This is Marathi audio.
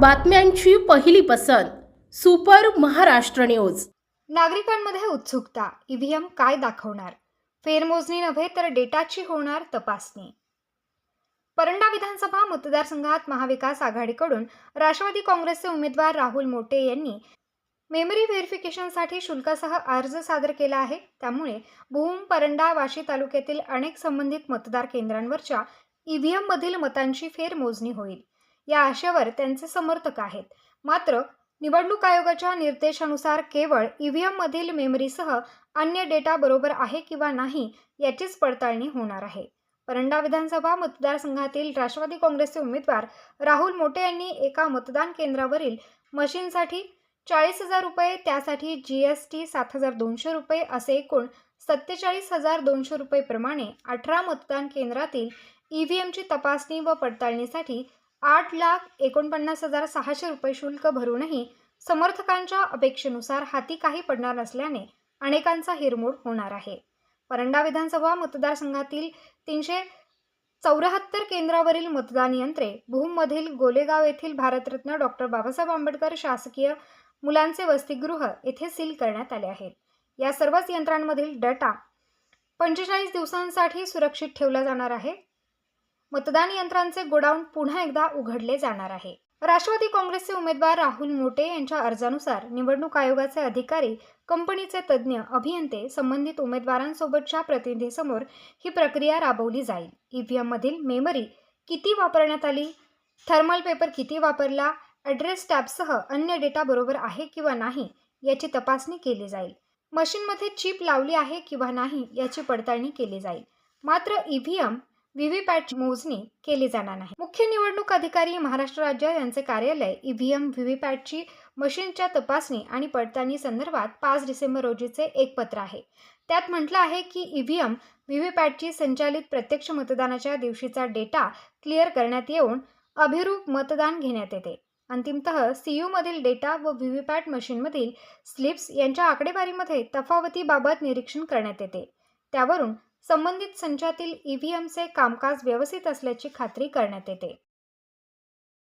बातम्यांची पहिली पसंत सुपर महाराष्ट्र न्यूज. नागरिकांमध्ये उत्सुकता ईव्हीएम काय दाखवणार? फेरमोजणी नव्हे तर डेटाची होणार तपासणी. परंडा विधानसभा मतदारसंघात महाविकास आघाडीकडून राष्ट्रवादी काँग्रेसचे उमेदवार राहुल मोटे यांनी मेमरी व्हेरिफिकेशनसाठी शुल्कासह अर्ज सादर केला आहे. त्यामुळे भूम परंडा वाशी तालुक्यातील अनेक संबंधित मतदार केंद्रांवरच्या ईव्हीएममधील मतांची फेरमोजणी होईल. या आशेवर त्यांचे समर्थक आहेत. मात्र निवडणूक आयोगाच्या निर्देशानुसार केवळ ईव्हीएममधील मेमरीसह अन्य डेटा बरोबर आहे किंवा नाही याचीच पडताळणी होणार आहे. परंडा विधानसभा मतदारसंघातील राष्ट्रवादी काँग्रेसचे उमेदवार राहुल मोटे यांनी एका मतदान केंद्रावरील मशीनसाठी चाळीस हजार रुपये त्यासाठी जी एस टी सात हजार दोनशे रुपये असे एकूण सत्तेचाळीस हजार दोनशे रुपये प्रमाणे अठरा मतदान केंद्रातील ई व्ही एमची तपासणी व पडताळणीसाठी आठ लाख एकोणपन्नास हजार सहाशे रुपये शुल्क भरूनही समर्थकांच्या अपेक्षेनुसार हाती काही पडणार नसल्याने अनेकांचा हिरमोड होणार आहे. परंडा विधानसभा मतदारसंघातील तीनशे चौऱ्याहत्तर केंद्रावरील मतदान यंत्रे भूममधील गोलेगाव येथील भारतरत्न डॉक्टर बाबासाहेब आंबेडकर शासकीय मुलांचे वसतिगृह येथे सील करण्यात आले आहेत या सर्वच यंत्रांमधील डाटा पंचेचाळीस दिवसांसाठी सुरक्षित ठेवला जाणार आहे. मतदान यंत्रांचे गोडाऊन पुन्हा एकदा उघडले जाणार आहे. राष्ट्रवादी काँग्रेसचे उमेदवार राहुल मोटे यांच्या अर्जानुसार निवडणूक आयोगाचे अधिकारी कंपनीचे तज्ज्ञ अभियंते संबंधित उमेदवारांसोबतच्या प्रतिनिधीसमोर ही प्रक्रिया राबवली जाईल. ईव्हीएममधील मेमरी किती वापरण्यात आली? थर्मल पेपर किती वापरला? ॲड्रेस टॅबसह अन्य डेटा बरोबर आहे किंवा नाही याची तपासणी केली जाईल. मशीनमध्ये चिप लावली आहे किंवा नाही याची पडताळणी केली जाईल. मात्र ईव्हीएम व्हीव्हीपॅट मोजणी केली जाणार नाही. मुख्य निवडणूक अधिकारी महाराष्ट्र राज्य यांचे कार्यालय ईव्हीएम व्हीव्हीपॅटची मशीनच्या तपासणी आणि पडताळणी संदर्भात पाच डिसेंबर रोजीचे एक पत्र आहे. त्यात म्हटलं आहे की ईव्हीएम व्हीव्हीपॅटची संचालित प्रत्यक्ष मतदानाच्या दिवशीचा डेटा क्लिअर करण्यात येऊन अभिरूप मतदान घेण्यात येते. अंतिमतः सीयूमधील डेटा व व्हीव्हीपॅट मशीनमधील स्लिप्स यांच्या आकडेवारीमध्ये तफावतीबाबत निरीक्षण करण्यात येते. त्यावरून संबंधित संचातील ईव्हीएमचे कामकाज व्यवस्थित असल्याची खात्री करण्यात येते.